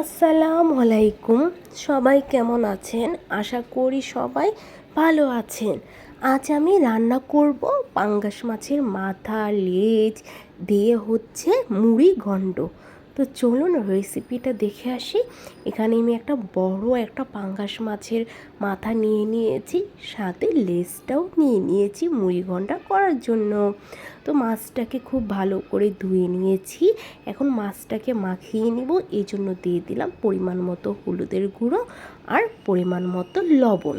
আসসালামু আলাইকুম। সবাই কেমন আছেন? আশা করি সবাই ভালো আছেন। আজ আমি রান্না করব পাঙ্গাস মাছের মাথা, লেজ দিয়ে হচ্ছে মুড়ি গন্ড তো চলুন রেসিপিটা দেখে আসি। এখানে আমি একটা বড় একটা পাঙ্গাস মাছের মাথা নিয়ে নিয়েছি, সাথে লেজটাও নিয়ে নিয়েছি মুড়ি ঘণ্টা করার জন্য। তো মাছটাকে খুব ভালো করে ধুয়ে নিয়েছি। এখন মাছটাকে মাখিয়ে নিব, এই জন্য দিয়ে দিলাম পরিমাণ মতো হলুদের গুঁড়ো আর পরিমাণ মতো লবণ।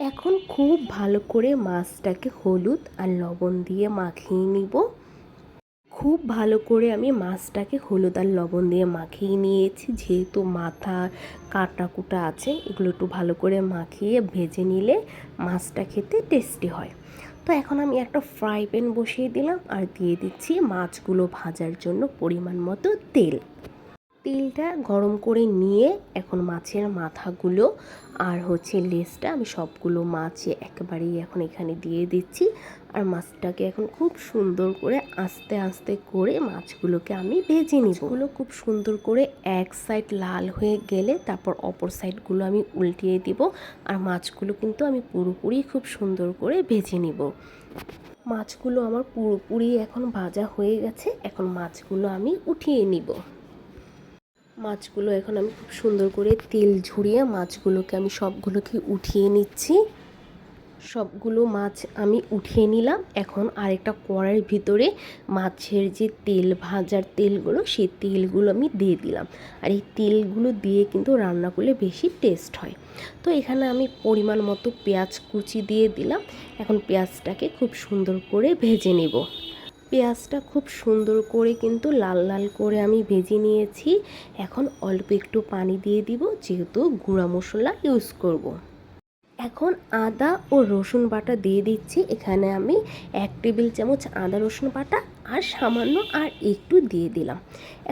এখন খুব ভালো করে মাছটাকে হলুদ আর লবণ দিয়ে মাখিয়ে নিব। খুব ভালো করে আমি মাছটাকে হলুদ আর লবণ দিয়ে মাখিয়ে নিয়েছি। যেহেতু মাথা কাটা কুটা আছে, এগুলো একটু ভালো করে মাখিয়ে ভেজে নিলে মাছটা খেতে টেস্টি হয়। তো এখন আমি একটা ফ্রাই প্যান বসিয়ে দিলাম আর দিয়ে দিচ্ছি মাছগুলো ভাজার জন্য পরিমাণ মতো তেল। তেলটা গরম করে নিয়ে এখন মাছের মাথাগুলো আর হচ্ছে লেজটা আমি সবগুলো মাছে একেবারেই এখন এখানে দিয়ে দিচ্ছি। আর মাছটাকে এখন খুব সুন্দর করে আস্তে আস্তে করে মাছগুলোকে আমি ভেজে নিব। মাছগুলো খুব সুন্দর করে এক সাইড লাল হয়ে গেলে তারপর অপর সাইডগুলো আমি উল্টিয়ে দিব আর মাছগুলো কিন্তু আমি পুরোপুরি খুব সুন্দর করে ভেজে নিব। মাছগুলো আমার পুরোপুরি এখন ভাজা হয়ে গেছে। এখন মাছগুলো আমি উঠিয়ে নিব। মাছগুলো এখন আমি খুব সুন্দর করে তেল ঝরিয়ে মাছগুলোকে আমি সবগুলোকে উঠিয়ে নিচ্ছি। সবগুলো মাছ আমি উঠিয়ে নিলাম। এখন আরেকটা কড়াইয়ের ভিতরে মাছের যে তেল, ভাজার তেলগুলো, সেই তেলগুলো আমি দিয়ে দিলাম। আর এই তেলগুলো দিয়ে কিন্তু রান্না করলে বেশি টেস্ট হয়। তো এখানে আমি পরিমাণ মতো পেঁয়াজ কুচি দিয়ে দিলাম। এখন পেঁয়াজটাকে খুব সুন্দর করে ভেজে নেব। পেঁয়াজটা খুব সুন্দর করে কিন্তু লাল লাল করে আমি ভেজে নিয়েছি। এখন অল্প একটু পানি দিয়ে দিব, যেহেতু গুঁড়া মশলা ইউজ করব। এখন আদা ও রসুন বাটা দিয়ে দিচ্ছি। এখানে আমি এক টেবিল চামচ আদা রসুন বাটা আর সামান্য আর একটু দিয়ে দিলাম।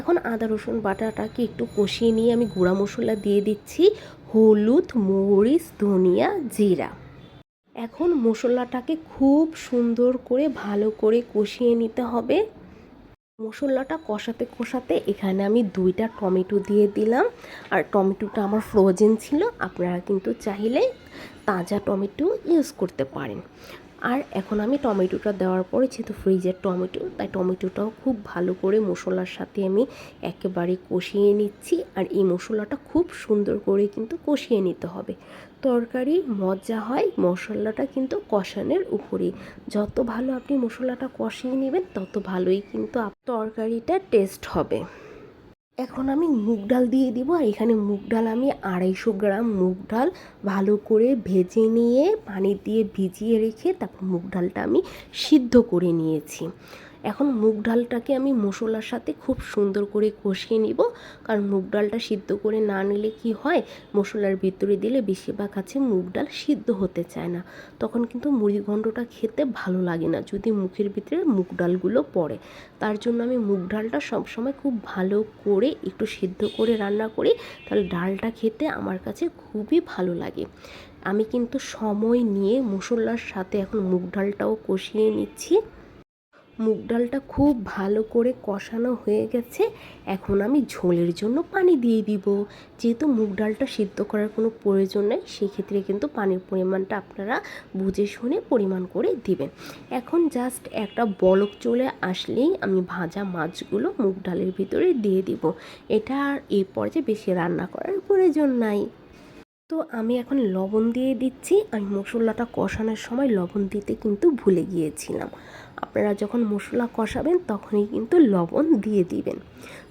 এখন আদা রসুন বাটাটাকে একটু কষিয়ে নিয়ে আমি গুঁড়া মশলা দিয়ে দিচ্ছি। হলুদ, মরিচ, ধনিয়া, জিরা। এখন মশলাটাকে খুব সুন্দর করে ভালো করে কষিয়ে নিতে হবে। মশলাটা কষাতে কষাতে এখানে আমি দুইটা টমেটো দিয়ে দিলাম। আর টমেটোটা আমার ফ্রোজেন ছিল, আপনারা কিন্তু চাইলে তাজা টমেটো ইউজ করতে পারেন। আর এখন আমি টমেটোটা দেওয়ার পরে যেহেতু ফ্রিজের টমেটো, তাই টমেটোটাও খুব ভালো করে মশলার সাথে আমি একেবারে কষিয়ে নিচ্ছি। আর এই মশলাটা খুব সুন্দর করে কিন্তু কষিয়ে নিতে হবে। তরকারি মজা হয়, মশলাটা কিন্তু কষানোর উপরেই যত ভালো আপনি মশলাটা কষিয়ে নেবেন, তত ভালোই কিন্তু তরকারিটা টেস্ট হবে। এখন আমি মুগ ডাল দিয়ে দিব আর এখানে মুগ ডাল আমি আড়াইশো গ্রাম মুগ ডাল ভালো করে ভেজে নিয়ে পানি দিয়ে ভিজিয়ে রেখে তারপর মুগ ডালটা আমি সিদ্ধ করে নিয়েছি। এখন মুগ ডালটাকে আমি মশলার সাথে খুব সুন্দর করে কষিয়ে নিব। কারণ মুগ ডালটা সিদ্ধ করে না নিলে কি হয়? মশলার ভিতরে দিলে বেশিরভাগ আছে মুগ ডাল সিদ্ধ হতে চায় না। তখন কিন্তু মুড়িঘণ্টটা খেতে ভালো লাগে না যদি মুখের ভিতরে মুগ ডালগুলো পড়ে। তার জন্য আমি মুগ ডালটা সবসময় খুব ভালো করে একটু সিদ্ধ করে রান্না করি। তাহলে ডালটা খেতে আমার কাছে খুবই ভালো লাগে। আমি কিন্তু সময় নিয়ে মশলার সাথে এখন মুগ ডালটাও কষিয়ে নিচ্ছি। মুগ ডালটা খুব ভালো করে কষানো হয়ে গেছে। এখন আমি ঝোলের জন্য পানি দিয়ে দিব। যেহেতু মুগ ডালটা সিদ্ধ করার কোনো প্রয়োজন নেই, সেক্ষেত্রে কিন্তু পানির পরিমাণটা আপনারা বুঝে শুনে পরিমাণ করে দিবেন। এখন জাস্ট একটা বলক চলে আসলেই আমি ভাজা মাছগুলো মুগ ডালের ভিতরে দিয়ে দিব। এটা আর এই পর্যায়ে বেশি রান্না করার প্রয়োজন নাই। তো আমি এখন লবণ দিয়ে দিচ্ছি। আমি মশলাটা কষানোর সময় লবণ দিতে কিন্তু ভুলে গিয়েছিলাম। আপনারা যখন মশলা কষাবেন তখনই কিন্তু লবণ দিয়ে দিবেন।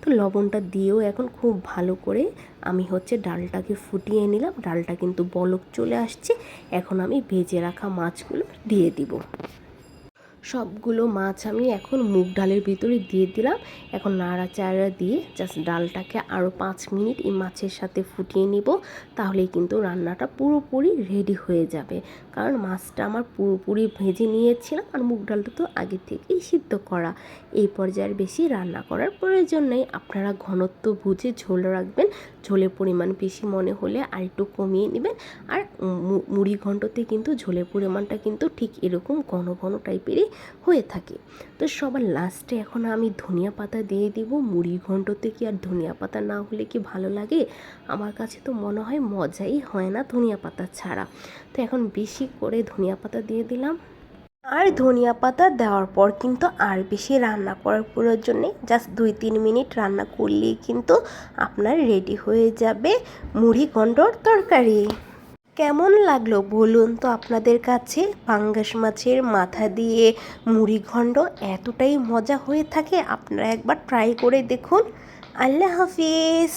তো লবণটা দিয়েও এখন খুব ভালো করে আমি হচ্ছে ডালটাকে ফুটিয়ে নিলাম। ডালটা কিন্তু বলক চলে আসছে। এখন আমি ভেজে রাখা মাছগুলো দিয়ে দিব। সবগুলো মাছ আমি এখন মুগ ডালের ভিতরে দিয়ে দিলাম। এখন নাড়াচাড়া দিয়ে জাস্ট ডালটাকে আরও পাঁচ মিনিট এই মাছের সাথে ফুটিয়ে নিব। তাহলেই কিন্তু রান্নাটা পুরোপুরি রেডি হয়ে যাবে। কারণ মাছটা আমার পুরোপুরি ভেজে নিয়েছিলাম আর মুগ ডালটা তো আগে থেকেই সিদ্ধ করা। এই পর্যায়ের বেশি রান্না করার প্রয়োজন নেই। আপনারা ঘনত্ব বুঝে ঝোল রাখবেন। ঝোলের পরিমাণ বেশি মনে হলে আর একটু কমিয়ে নেবেন। আর মুড়ি ঘন্টতে কিন্তু ঝোলের পরিমাণটা কিন্তু ঠিক এরকম ঘন ঘন টাইপেরই হয়ে থাকে। তো সবার লাস্টে এখন আমি ধনিয়া পাতা দিয়ে দিব। মুড়ি ঘন্টতে কি আর ধনিয়া পাতা না হলে কি ভালো লাগে? আমার কাছে তো মনে হয় মজাই হয় না ধনিয়া পাতা ছাড়া। তো এখন বেশি করে ধনিয়া পাতা দিয়ে দিলাম। আর ধনিয়া পাতা দেওয়ার পর কিন্তু আর বেশি রান্না করার প্রয়োজন জাস্ট দুই তিন মিনিট রান্না করলেই কিন্তু আপনার রেডি হয়ে যাবে মুড়ি ঘন্টর তরকারি। কেমন লাগল বলুন তো আপনাদের কাছে? পাঙ্গাস মাছের মাথা দিয়ে মুড়ি ঘণ্ট এতটাই মজা হয়ে থাকে, আপনারা একবার ট্রাই করে দেখুন। আল্লাহ হাফিজ!